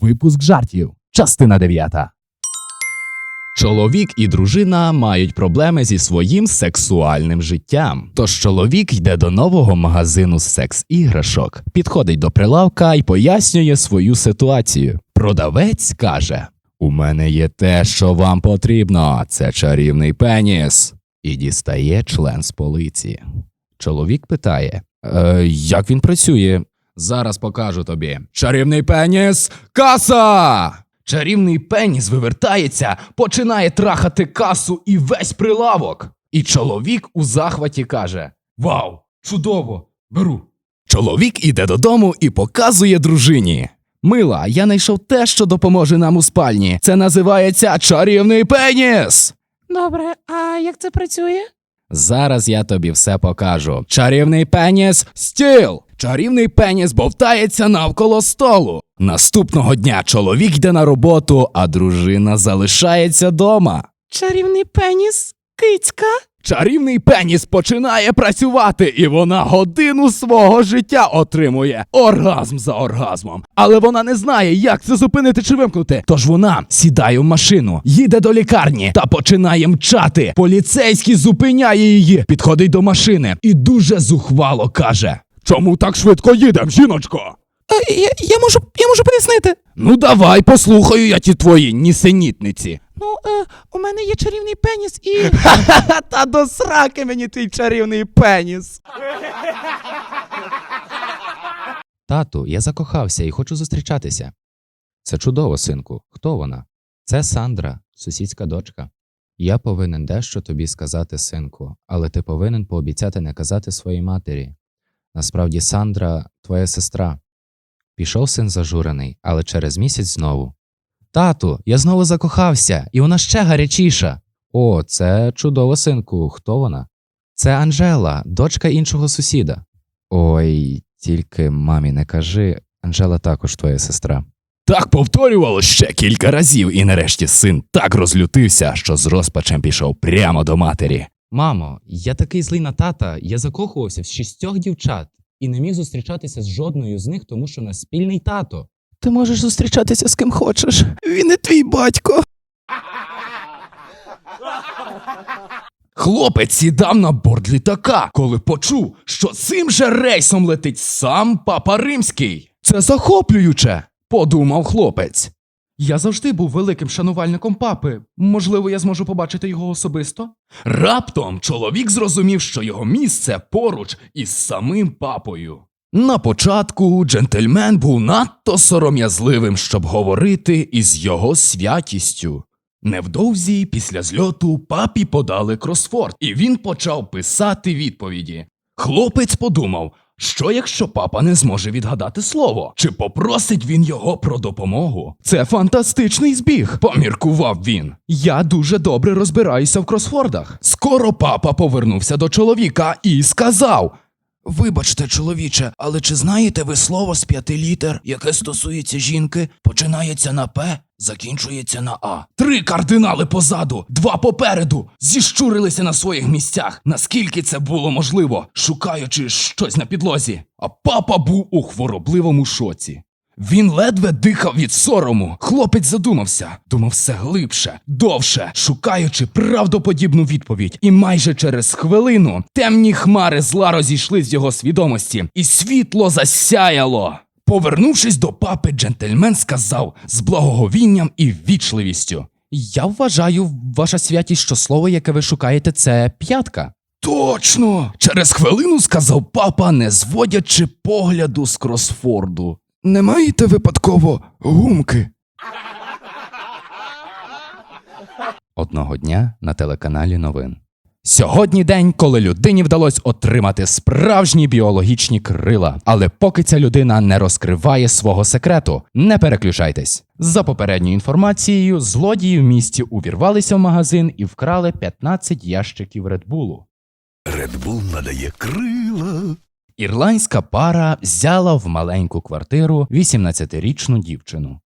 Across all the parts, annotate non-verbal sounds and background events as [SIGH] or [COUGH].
Випуск жартів. Частина 9. Чоловік і дружина мають проблеми зі своїм сексуальним життям. Тож чоловік йде до нового магазину з секс-іграшок, підходить до прилавка і пояснює свою ситуацію. Продавець каже: У мене є те, що вам потрібно. Це чарівний пеніс. І дістає член з полиці. Чоловік питає: е, Як він працює? Зараз покажу тобі. Чарівний пеніс, каса! Чарівний пеніс вивертається, починає трахати касу і весь прилавок. І чоловік у захваті каже: Вау, чудово! Беру. Чоловік іде додому і показує дружині. Мила, я знайшов те, що допоможе нам у спальні. Це називається чарівний пеніс. Добре, а як це працює? Зараз я тобі все покажу. Чарівний пеніс стіл. Чарівний пеніс бовтається навколо столу. Наступного дня чоловік йде на роботу, а дружина залишається дома. Чарівний пеніс, кицька. Чарівний пеніс починає працювати, і вона годину свого життя отримує оргазм за оргазмом. Але вона не знає, як це зупинити чи вимкнути. Тож вона сідає в машину, їде до лікарні та починає мчати. Поліцейський зупиняє її, підходить до машини і дуже зухвало каже: Чому так швидко їдем, жіночко? Е, я, я, можу, я можу пояснити. Ну давай послухаю я ті твої нісенітниці. Ну, е, у мене є чарівний пеніс і. [LAUGHS] Та до сраки мені твій чарівний пеніс. Тату, я закохався і хочу зустрічатися. Це чудово, синку. Хто вона? Це Сандра, сусідська дочка. Я повинен дещо тобі сказати, синку, але ти повинен пообіцяти не казати своїй матері. Насправді, Сандра твоя сестра. Пішов син зажурений, але через місяць знову. Тату, я знову закохався, і вона ще гарячіша. О, це чудово, синку. Хто вона? Це Анжела, дочка іншого сусіда. Ой, тільки мамі не кажи, Анжела також твоя сестра. Так повторювало ще кілька разів, і нарешті син так розлютився, що з розпачем пішов прямо до матері. Мамо, я такий злий на тата, я закохувався в шістьох дівчат і не міг зустрічатися з жодною з них, тому що на спільний тато. Ти можеш зустрічатися з ким хочеш. Він не твій батько. Хлопець сідав на борт літака, коли почув, що цим же рейсом летить сам папа римський. Це захоплююче, подумав хлопець. Я завжди був великим шанувальником папи. Можливо, я зможу побачити його особисто. Раптом чоловік зрозумів, що його місце поруч із самим папою. На початку джентльмен був надто сором'язливим, щоб говорити із його святістю. Невдовзі після зльоту папі подали кросфорд, і він почав писати відповіді. Хлопець подумав, що якщо папа не зможе відгадати слово, чи попросить він його про допомогу? Це фантастичний збіг, поміркував він. Я дуже добре розбираюся в кросфордах. Скоро папа повернувся до чоловіка і сказав: Вибачте, чоловіче, але чи знаєте ви слово з п'яти літер, яке стосується жінки, починається на П, закінчується на А? Три кардинали позаду, два попереду, зіщурилися на своїх місцях, наскільки це було можливо, шукаючи щось на підлозі. А папа був у хворобливому шоці. Він ледве дихав від сорому. Хлопець задумався, думав все глибше, довше, шукаючи правдоподібну відповідь. І майже через хвилину темні хмари зла розійшли з його свідомості, і світло засяяло. Повернувшись до папи, джентльмен сказав з благоговінням і ввічливістю: Я вважаю, ваша святість, що слово, яке ви шукаєте, це п'ятка. Точно! Через хвилину сказав папа, не зводячи погляду з кросфорду. Не маєте випадково гумки? Одного дня на телеканалі новин. Сьогодні день, коли людині вдалося отримати справжні біологічні крила. Але поки ця людина не розкриває свого секрету, не переключайтесь. За попередньою інформацією, злодії в місті увірвалися в магазин і вкрали 15 ящиків редбулу. Bull надає крила. Ірландська пара взяла в маленьку квартиру 18-річну дівчину.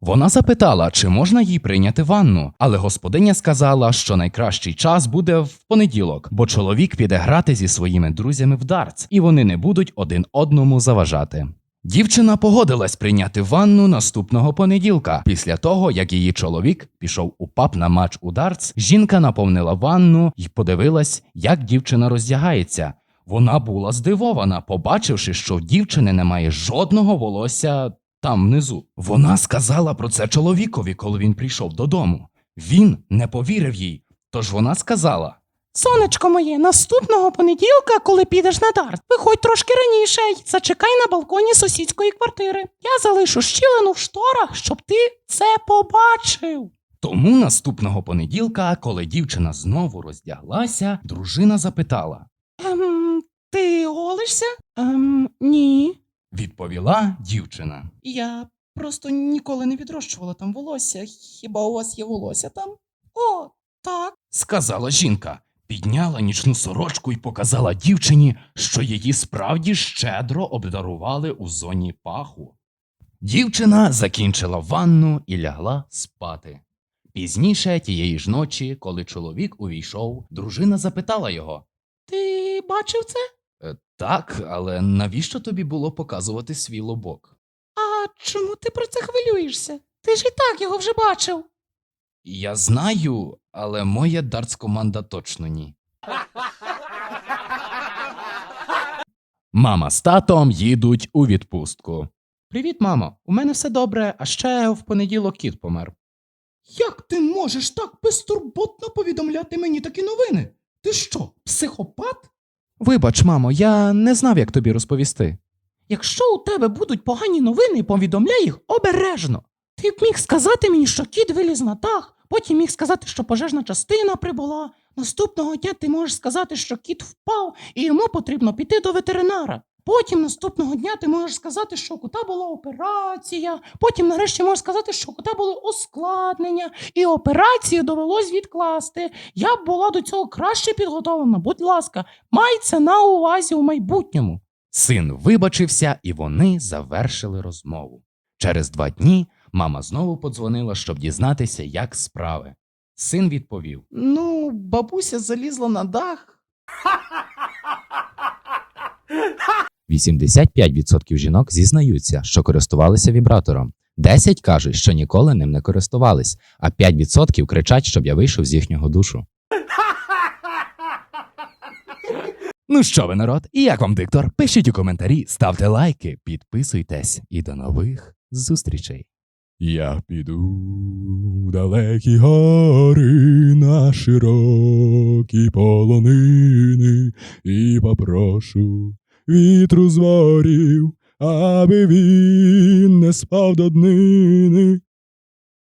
Вона запитала, чи можна їй прийняти ванну, але господиня сказала, що найкращий час буде в понеділок, бо чоловік піде грати зі своїми друзями в дартс, і вони не будуть один одному заважати. Дівчина погодилась прийняти ванну наступного понеділка. Після того, як її чоловік пішов у паб на матч у дартс, жінка наповнила ванну і подивилась, як дівчина роздягається. Вона була здивована, побачивши, що в дівчини немає жодного волосся там внизу. Вона сказала про це чоловікові, коли він прийшов додому. Він не повірив їй, тож вона сказала: Сонечко моє, наступного понеділка, коли підеш на дарт, виходь трошки раніше й зачекай на балконі сусідської квартири. Я залишу щілину в шторах, щоб ти це побачив. Тому наступного понеділка, коли дівчина знову роздяглася, дружина запитала. Ем, ти голишся? Ем, ні. Відповіла дівчина. Я просто ніколи не відрощувала там волосся. Хіба у вас є волосся там? О, так. Сказала жінка, підняла нічну сорочку і показала дівчині, що її справді щедро обдарували у зоні паху. Дівчина закінчила ванну і лягла спати. Пізніше тієї ж ночі, коли чоловік увійшов, дружина запитала його: Ти бачив це? «Е, Так, але навіщо тобі було показувати свій лобок? А чому ти про це хвилюєшся? Ти ж і так його вже бачив. Я знаю, але моя дартс команда точно ні. Мама з татом їдуть у відпустку. Привіт, мамо. У мене все добре, а ще в понеділок кіт помер. Як ти можеш так безтурботно повідомляти мені такі новини? Ти що, психопат? Вибач, мамо, я не знав, як тобі розповісти. Якщо у тебе будуть погані новини, повідомляй їх обережно. Ти б міг сказати мені, що кіт виліз на дах, потім міг сказати, що пожежна частина прибула. Наступного дня ти можеш сказати, що кіт впав і йому потрібно піти до ветеринара. Потім наступного дня ти можеш сказати, що у кота була операція. Потім, нарешті, можеш сказати, що у кота були ускладнення, і операцію довелось відкласти. Я б була до цього краще підготовлена. Будь ласка, май це на увазі у майбутньому. Син вибачився, і вони завершили розмову. Через два дні мама знову подзвонила, щоб дізнатися, як справи. Син відповів: Ну, бабуся залізла на дах. [LAUGHS] 85% жінок зізнаються, що користувалися вібратором. 10 кажуть, що ніколи ним не користувались, а 5% кричать, щоб я вийшов з їхнього душу. [LAUGHS] Ну що ви, народ, і як вам диктор? Пишіть у коментарі, ставте лайки, підписуйтесь і до нових зустрічей. Я піду в далекі гори на широкі полонини і попрошу вітру з аби він не спав до днини,